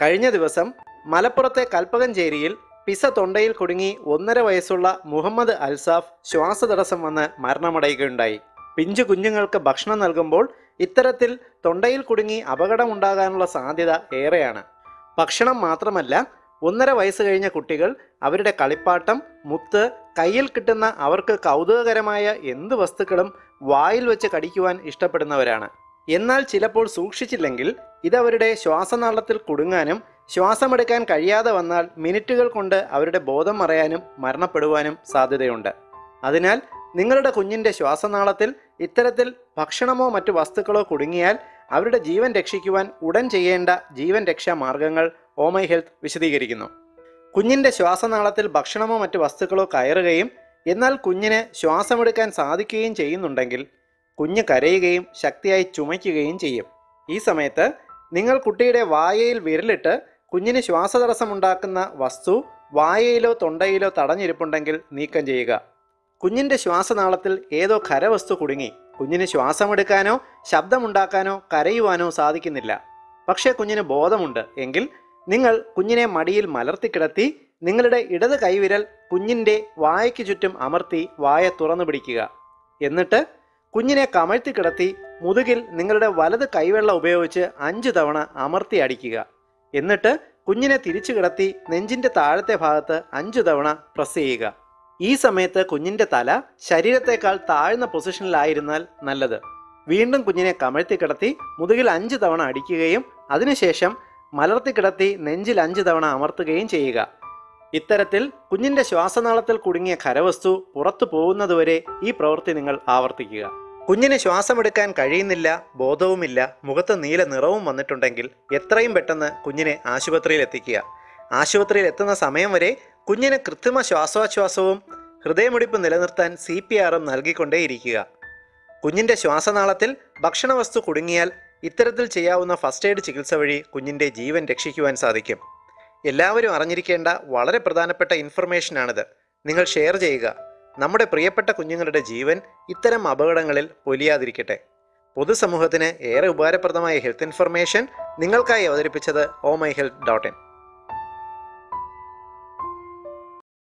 കഴിഞ്ഞ ദിവസം മലപ്പുറത്തെ കൽപ്പകഞ്ചേരിയിൽ പിസ തൊണ്ടയിൽ കുടുങ്ങി ഒന്നര വയസ്സുള്ള മുഹമ്മദ് അൽസാഫ് ശ്വാസതടസ്സം വന്ന് മരണമടയുകയുണ്ടായി. പിഞ്ചു കുഞ്ഞുങ്ങൾക്ക് ഭക്ഷണം നൽകുമ്പോൾ ഇത്തരത്തിൽ തൊണ്ടയിൽ കുടുങ്ങി അപകടമുണ്ടാകാനുള്ള സാധ്യത ഏറെയാണ്. ഭക്ഷണം മാത്രമല്ല ഒന്നര വയസ്സ് കഴിഞ്ഞ കുട്ടികൾ അവരുടെ കളിപ്പാട്ടം മുത്ത് കയ്യിൽ കിട്ടുന്ന അവർക്ക് കൗതുകകരമായ എന്ത് വസ്തുക്കളും വായിൽ വെച്ച് കടിക്കുവാൻ ഇഷ്ടപ്പെടുന്നവരാണ്. എന്നാൽ ചിലപ്പോൾ സൂക്ഷിച്ചില്ലെങ്കിൽ ഇതവരുടെ ശ്വാസനാളത്തിൽ കുടുങ്ങാനും ശ്വാസമെടുക്കാൻ കഴിയാതെ വന്നാൽ മിനിറ്റുകൾ കൊണ്ട് അവരുടെ ബോധം മറയാനും മരണപ്പെടുവാനും സാധ്യതയുണ്ട്. അതിനാൽ നിങ്ങളുടെ കുഞ്ഞിന്റെ ശ്വാസനാളത്തിൽ ഇത്തരത്തിൽ ഭക്ഷണമോ മറ്റു വസ്തുക്കളോ കുടുങ്ങിയാൽ അവരുടെ ജീവൻ രക്ഷിക്കുവാൻ ഉടൻ ചെയ്യേണ്ട ജീവൻ രക്ഷാ മാർഗങ്ങൾ ഓമൈ ഹെൽത്ത് വിശദീകരിക്കുന്നു. കുഞ്ഞിന്റെ ശ്വാസനാളത്തിൽ ഭക്ഷണമോ മറ്റു വസ്തുക്കളോ കയറുകയും എന്നാൽ കുഞ്ഞിന് ശ്വാസമെടുക്കാൻ സാധിക്കുകയും ചെയ്യുന്നുണ്ടെങ്കിൽ കുഞ്ഞ് കരയുകയും ശക്തിയായി ചുമയ്ക്കുകയും ചെയ്യും. ഈ സമയത്ത് നിങ്ങൾ കുട്ടിയുടെ വായയിൽ വിരലിട്ട് കുഞ്ഞിന് ശ്വാസതടസ്സമുണ്ടാക്കുന്ന വസ്തു വായയിലോ തൊണ്ടയിലോ തടഞ്ഞിരിപ്പുണ്ടെങ്കിൽ നീക്കം ചെയ്യുക. കുഞ്ഞിന്റെ ശ്വാസനാളത്തിൽ ഏതോ ഖരവസ്തു കുടുങ്ങി. കുഞ്ഞിന് ശ്വാസമെടുക്കാനോ ശബ്ദമുണ്ടാക്കാനോ കരയുവാനോ സാധിക്കുന്നില്ല. പക്ഷേ കുഞ്ഞിന് ബോധമുണ്ട്. എങ്കിൽ നിങ്ങൾ കുഞ്ഞിനെ മടിയിൽ മലർത്തിക്കിടത്തി നിങ്ങളുടെ ഇടത് കൈവിരൽ കുഞ്ഞിന്റെ വായയ്ക്ക് ചുറ്റും അമർത്തി വായ തുറന്നു പിടിക്കുക. എന്നിട്ട് കുഞ്ഞിനെ കമഴ്ത്തി കിടത്തി മുതുകിൽ നിങ്ങളുടെ വലത് കൈവെള്ള ഉപയോഗിച്ച് അഞ്ച് തവണ അമർത്തി അടിക്കുക. എന്നിട്ട് കുഞ്ഞിനെ തിരിച്ചു കിടത്തി നെഞ്ചിന്റെ താഴത്തെ ഭാഗത്ത് അഞ്ചു തവണ പ്രസ് ചെയ്യുക. ഈ സമയത്ത് കുഞ്ഞിന്റെ തല ശരീരത്തേക്കാൾ താഴ്ന്ന പൊസിഷനിലായിരുന്നാൽ നല്ലത്. വീണ്ടും കുഞ്ഞിനെ കമഴ്ത്തി കിടത്തി മുതുകിൽ അഞ്ച് തവണ അടിക്കുകയും അതിനുശേഷം മലർത്തി കിടത്തി നെഞ്ചിൽ അഞ്ച് തവണ അമർത്തുകയും ചെയ്യുക. ഇത്തരത്തിൽ കുഞ്ഞിന്റെ ശ്വാസനാളത്തിൽ കുടുങ്ങിയ ഖരവസ്തു പുറത്തു പോകുന്നതുവരെ ഈ പ്രവൃത്തി നിങ്ങൾ ആവർത്തിക്കുക. കുഞ്ഞിന് ശ്വാസമെടുക്കാൻ കഴിയുന്നില്ല ബോധവുമില്ല മുഖത്ത് നീല നിറവും വന്നിട്ടുണ്ടെങ്കിൽ എത്രയും പെട്ടെന്ന് കുഞ്ഞിനെ ആശുപത്രിയിൽ എത്തിക്കുക. ആശുപത്രിയിൽ എത്തുന്ന സമയം വരെ കുഞ്ഞിന് കൃത്രിമ ശ്വാസോച്ഛ്വാസവും ഹൃദയമിടിപ്പ് നിലനിർത്താൻ സി പി ആറും നൽകിക്കൊണ്ടേയിരിക്കുക. കുഞ്ഞിന്റെ ശ്വാസനാളത്തിൽ ഭക്ഷണവസ്തു കുടുങ്ങിയാൽ ഇത്തരത്തിൽ ചെയ്യാവുന്ന ഫസ്റ്റ് എയ്ഡ് ചികിത്സ വഴി കുഞ്ഞിന്റെ ജീവൻ രക്ഷിക്കുവാൻ സാധിക്കും. എല്ലാവരും അറിഞ്ഞിരിക്കേണ്ട വളരെ പ്രധാനപ്പെട്ട ഇൻഫർമേഷനാണിത്. നിങ്ങൾ ഷെയർ ചെയ്യുക. നമ്മുടെ പ്രിയപ്പെട്ട കുഞ്ഞുങ്ങളുടെ ജീവൻ ഇത്തരം അപകടങ്ങളിൽ പൊലിയാതിരിക്കട്ടെ. പൊതുസമൂഹത്തിന് ഏറെ ഉപകാരപ്രദമായ ഹെൽത്ത് ഇൻഫർമേഷൻ നിങ്ങൾക്കായി അവതരിപ്പിച്ചത് O my health dot in.